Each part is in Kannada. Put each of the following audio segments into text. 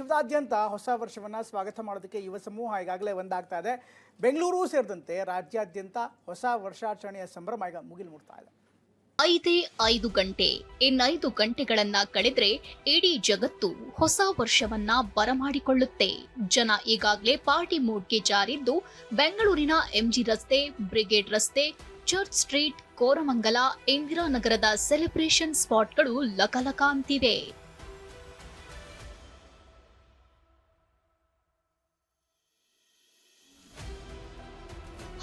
ವಿಶ್ವದಾದ್ಯಂತ ಹೊಸ ವರ್ಷವನ್ನ ಸ್ವಾಗತ ಮಾಡೋದಕ್ಕೆ ಯುವ ಸಮೂಹ ಈಗಾಗಲೇ ಒಂದಾಗ್ತಾ ಇದೆ. ಬೆಂಗಳೂರು ಸೇರಿದಂತೆ ರಾಜ್ಯಾದ್ಯಂತ ಹೊಸ ವರ್ಷಾಚರಣೆಯ ಸಂಭ್ರಮ ಈಗ ಮುಗಿಲು ಮುಡ್ತಾ ಇದೆ. ಐದೇ ಐದು ಗಂಟೆ, ಇನ್ನೈದು ಗಂಟೆಗಳನ್ನ ಕಳೆದ್ರೆ ಇಡೀ ಜಗತ್ತು ಹೊಸ ವರ್ಷವನ್ನ ಬರಮಾಡಿಕೊಳ್ಳುತ್ತೆ. ಜನ ಈಗಾಗಲೇ ಪಾರ್ಟಿ ಮೂಡ್ಗೆ ಜಾರಿದ್ದು ಬೆಂಗಳೂರಿನ ಎಂಜಿ ರಸ್ತೆ, ಬ್ರಿಗೇಡ್ ರಸ್ತೆ, ಚರ್ಚ್ ಸ್ಟ್ರೀಟ್, ಕೋರಮಂಗಲ, ಇಂದಿರಾನಗರದ ಸೆಲೆಬ್ರೇಷನ್ ಸ್ಪಾಟ್ಗಳು ಲಕಲಕ ಅಂತಿವೆ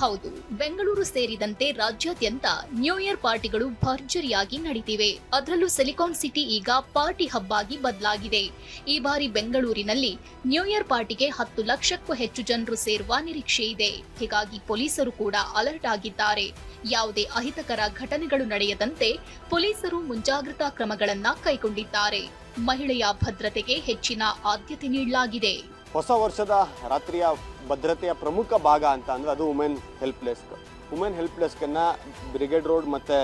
ಹೌದು, ಬೆಂಗಳೂರು ಸೇರಿದಂತೆ ರಾಜ್ಯಾದ್ಯಂತ ನ್ಯೂ ಇಯರ್ ಪಾರ್ಟಿಗಳು ಭರ್ಜರಿಯಾಗಿ ನಡೆದಿವೆ ಅದರಲ್ಲೂ ಸಿಲಿಕಾನ್ ಸಿಟಿ ಈಗ ಪಾರ್ಟಿ ಹಬ್ ಆಗಿ ಬದಲಾಗಿದೆ. ಈ ಬಾರಿ ಬೆಂಗಳೂರಿನಲ್ಲಿ ನ್ಯೂ ಇಯರ್ ಪಾರ್ಟಿಗೆ ಹತ್ತು ಲಕ್ಷಕ್ಕೂ ಹೆಚ್ಚು ಜನರು ಸೇರುವ ನಿರೀಕ್ಷೆ ಇದೆ. ಹೀಗಾಗಿ ಪೊಲೀಸರು ಕೂಡ ಅಲರ್ಟ್ ಆಗಿದ್ದಾರೆ. ಯಾವುದೇ ಅಹಿತಕರ ಘಟನೆಗಳು ನಡೆಯದಂತೆ ಪೊಲೀಸರು ಮುಂಜಾಗ್ರತಾ ಕ್ರಮಗಳನ್ನ ಕೈಗೊಂಡಿದ್ದಾರೆ. ಮಹಿಳೆಯ ಭದ್ರತೆಗೆ ಹೆಚ್ಚಿನ ಆದ್ಯತೆ ನೀಡಲಾಗಿದೆ. ಹೊಸ ವರ್ಷದ ರಾತ್ರಿಯ ಭದ್ರತೆಯ ಪ್ರಮುಖ ಭಾಗ ಅಂತ ಅಂದರೆ ಅದು women help desk women help ಡೆಸ್ಕನ್ನು brigade road ಮತ್ತು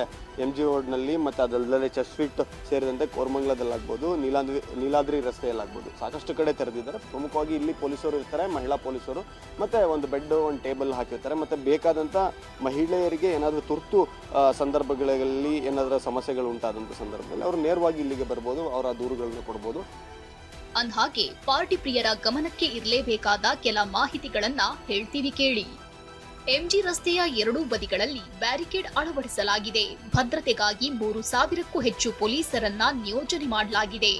ಎಂ ಜಿ ರೋಡ್ನಲ್ಲಿ ಮತ್ತು ಅದಲ್ಲದೆ ಚರ್ಚ್ ಸ್ಟ್ರೀಟ್ ಸೇರಿದಂತೆ ಕೋರ್ಮಂಗ್ಲದಲ್ಲಾಗ್ಬೋದು, ನೀಲಾದ್ರಿ ನೀಲಾದ್ರಿ ರಸ್ತೆಯಲ್ಲಾಗ್ಬೋದು. ಸಾಕಷ್ಟು ಕಡೆ ತೆರೆದಿದ್ದಾರೆ. ಪ್ರಮುಖವಾಗಿ ಇಲ್ಲಿ ಪೊಲೀಸರು ಇರ್ತಾರೆ, ಮಹಿಳಾ ಪೊಲೀಸರು. ಮತ್ತು ಒಂದು ಬೆಡ್ ಒಂದು ಟೇಬಲ್ ಹಾಕಿರ್ತಾರೆ. ಮತ್ತು ಬೇಕಾದಂಥ ಮಹಿಳೆಯರಿಗೆ ಏನಾದರೂ ತುರ್ತು ಸಂದರ್ಭಗಳಲ್ಲಿ ಏನಾದರೂ ಸಮಸ್ಯೆಗಳು ಉಂಟಾದಂಥ ಸಂದರ್ಭದಲ್ಲಿ ಅವರು ನೇರವಾಗಿ ಇಲ್ಲಿಗೆ ಬರ್ಬೋದು, ಅವರ ದೂರುಗಳನ್ನು ಕೊಡ್ಬೋದು. ಅಂದ್ಹಾಗೆ ಪಾರ್ಟಿ ಪ್ರಿಯರ ಗಮನಕ್ಕೆ ಇರಲೇಬೇಕಾದ ಕೆಲ ಮಾಹಿತಿಗಳನ್ನ ಹೇಳ್ತೀವಿ ಕೇಳಿ. ಎಂಜಿ ರಸ್ತೆಯ ಎರಡೂ ಬದಿಗಳಲ್ಲಿ ಬ್ಯಾರಿಕೇಡ್ ಅಳವಡಿಸಲಾಗಿದೆ. ಭದ್ರತೆಗಾಗಿ ಮೂರು ಸಾವಿರಕ್ಕೂ ಹೆಚ್ಚು ಪೊಲೀಸರನ್ನ ನಿಯೋಜನೆ ಮಾಡಲಾಗಿದೆ.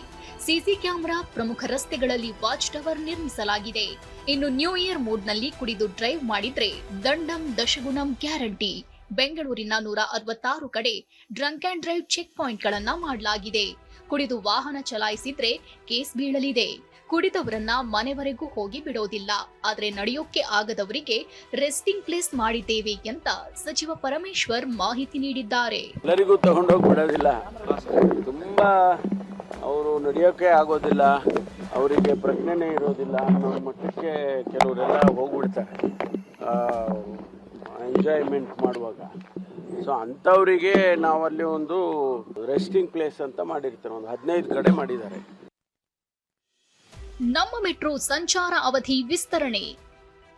ಸಿಸಿ ಕ್ಯಾಮೆರಾ ಪ್ರಮುಖ ರಸ್ತೆಗಳಲ್ಲಿ ವಾಚ್ ಟವರ್ ನಿರ್ಮಿಸಲಾಗಿದೆ. ಇನ್ನು ನ್ಯೂ ಇಯರ್ ಮೂಡ್ನಲ್ಲಿ ಕುಡಿದು ಡ್ರೈವ್ ಮಾಡಿದ್ರೆ ದಂಡಂ ದಶಗುಣಂ ಗ್ಯಾರಂಟಿ. ಬೆಂಗಳೂರಿನ ನೂರ ಅರವತ್ತಾರು ಕಡೆ ಡ್ರಂಕ್ ಅಂಡ್ ಡ್ರೈವ್ ಚೆಕ್ ಪಾಯಿಂಟ್ಗಳನ್ನ ಮಾಡಲಾಗಿದೆ. ಕುಡಿದು ವಾಹನ ಚಲಾಯಿಸಿದ್ರೆ ಕೇಸ್ ಬೀಳಲಿದೆ. ಕುಡಿದವರನ್ನ ಮನೆವರೆಗೂ ಹೋಗಿ ಬಿಡೋದಿಲ್ಲ. ಆದ್ರೆ ನಡೆಯೋಕೆ ಆಗದವರಿಗೆ ರೆಸ್ಟಿಂಗ್ ಪ್ಲೇಸ್ ಮಾಡಿದ್ದೇವೆ ಅಂತ ಸಚಿವ ಪರಮೇಶ್ವರ್ ಮಾಹಿತಿ ನೀಡಿದ್ದಾರೆ. ಎಲ್ಲರಿಗೂ ತಗೊಂಡೋಗಿ ಬಿಡೋದಿಲ್ಲ. ತುಂಬಾ ಅವರು ನಡೆಯೋಕೆ ಆಗೋದಿಲ್ಲ. ಅವರಿಗೆ ಪ್ರಜ್ಞೆನೇ ಇರೋದಿಲ್ಲ. ಅನ್ನೋ ಮಟ್ಟಕ್ಕೆ ಕೆಲವರೆಲ್ಲ ಹೋಗ್ಬಿಡ್ತಾರೆ. ಎಂಜಾಯ್ಮೆಂಟ್ ಮಾಡುವಾಗ. ಸೊ ಅಂಥವರಿಗೆ ನಾವಲ್ಲಿ ಒಂದು ರೆಸ್ಟಿಂಗ್ ಪ್ಲೇಸ್ ಅಂತ ಮಾಡಿರ್ತಾರೆ. ಒಂದು ಹದಿನೈದು ಕಡೆ ಮಾಡಿದ್ದಾರೆ. ನಮ್ಮ ಮೆಟ್ರೋ ಸಂಚಾರ ಅವಧಿ ವಿಸ್ತರಣೆ.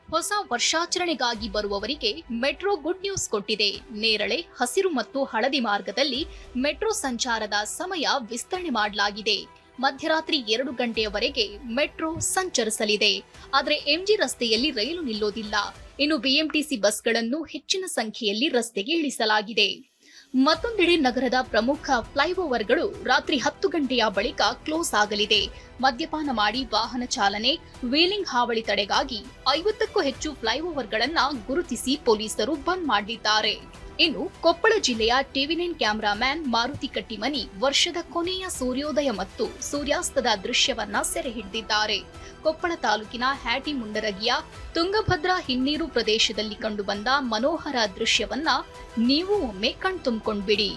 ಹೊಸ ವರ್ಷಾಚರಣೆಗಾಗಿ ಬರುವವರಿಗೆ ಮೆಟ್ರೋ ಗುಡ್ ನ್ಯೂಸ್ ಕೊಟ್ಟಿದೆ. ನೇರಳೆ, ಹಸಿರು ಮತ್ತು ಹಳದಿ ಮಾರ್ಗದಲ್ಲಿ ಮೆಟ್ರೋ ಸಂಚಾರದ ಸಮಯ ವಿಸ್ತರಣೆ ಮಾಡಲಾಗಿದೆ. ಮಧ್ಯರಾತ್ರಿ ಎರಡು ಗಂಟೆಯವರೆಗೆ ಮೆಟ್ರೋ ಸಂಚರಿಸಲಿದೆ. ಆದರೆ ಎಂಜಿ ರಸ್ತೆಯಲ್ಲಿ ರೈಲು ನಿಲ್ಲೋದಿಲ್ಲ. ಇನ್ನು ಬಿಎಂಟಿಸಿ ಬಸ್ಗಳನ್ನು ಹೆಚ್ಚಿನ ಸಂಖ್ಯೆಯಲ್ಲಿ ರಸ್ತೆಗೆ ಇಳಿಸಲಾಗಿದೆ. ಮತ್ತೊಂದೆಡೆ ನಗರದ ಪ್ರಮುಖ ಫ್ಲೈಓವರ್ಗಳು ರಾತ್ರಿ ಹತ್ತು ಗಂಟೆಯ ಬಳಿಕ ಕ್ಲೋಸ್ ಆಗಲಿದೆ. ಮದ್ಯಪಾನ ಮಾಡಿ ವಾಹನ ಚಾಲನೆ, ವೀಲಿಂಗ್ ಹಾವಳಿ ತಡೆಗಾಗಿ ಐವತ್ತಕ್ಕೂ ಹೆಚ್ಚು ಫ್ಲೈಓವರ್ಗಳನ್ನು ಗುರುತಿಸಿ ಪೊಲೀಸರು ಬಂದ್ ಮಾಡಿದ್ದಾರೆ. ಇನ್ನು ಕೊಪ್ಪಳ ಜಿಲ್ಲೆಯ TV nine cameraman Maruti Kattimani ವರ್ಷದ ಕೊನೆಯ ಸೂರ್ಯೋದಯ ಮತ್ತು ಸೂರ್ಯಾಸ್ತದ ದೃಶ್ಯವನ್ನ ಸೆರೆ ಹಿಡಿದಿದ್ದಾರೆ. ಕೊಪ್ಪಳ ತಾಲೂಕಿನ ಹ್ಯಾಟಿ ಮುಂಡರಗಿಯ ತುಂಗಭದ್ರಾ ಹಿನ್ನೀರು ಪ್ರದೇಶದಲ್ಲಿ ಕಂಡುಬಂದ ಮನೋಹರ ದೃಶ್ಯವನ್ನ ನೀವು ಒಮ್ಮೆ ಕಣ್ತುಂಬಿಕೊಂಡ್ಬಿಡಿ.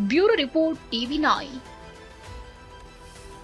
Bureau report TV nine.